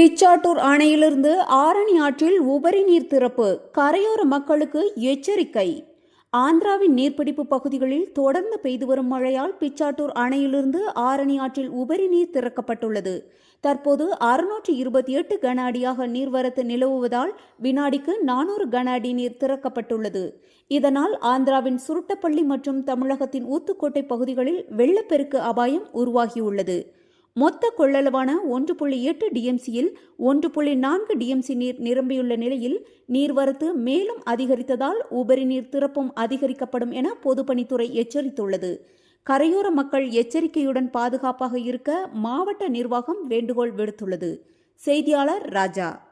பிச்சாட்டூர் அணையிலிருந்து ஆரணி ஆற்றில் உபரி நீர் திறப்பு. கரையோர மக்களுக்கு எச்சரிக்கை. ஆந்திராவின் நீர்பிடிப்பு பகுதிகளில் தொடர்ந்து பெய்து வரும் மழையால் பிச்சாட்டூர் அணையிலிருந்து ஆரணி ஆற்றில் உபரி நீர் திறக்கப்பட்டுள்ளது. தற்போது அறுநூற்றி இருபத்தி எட்டு கன அடியாக நீர்வரத்து நிலவுவதால் வினாடிக்கு நானூறு கன அடி நீர் திறக்கப்பட்டுள்ளது. இதனால் ஆந்திராவின் சுருட்டப்பள்ளி மற்றும் தமிழகத்தின் ஊத்துக்கோட்டை பகுதிகளில் வெள்ளப்பெருக்கு அபாயம் உருவாகியுள்ளது. மொத்த கொள்ளளவான ஒன்று புள்ளி எட்டு டிஎம்சியில் ஒன்று புள்ளி நான்கு டிஎம்சி நீர் நிரம்பியுள்ள நிலையில் நீர்வரத்து மேலும் அதிகரித்ததால் உபரி நீர் திறப்பும் அதிகரிக்கப்படும் என பொதுப்பணித்துறை எச்சரித்துள்ளது. கரையோர மக்கள் எச்சரிக்கையுடன் பாதுகாப்பாக இருக்க மாவட்ட நிர்வாகம் வேண்டுகோள் விடுத்துள்ளது. செய்தியாளர் ராஜா.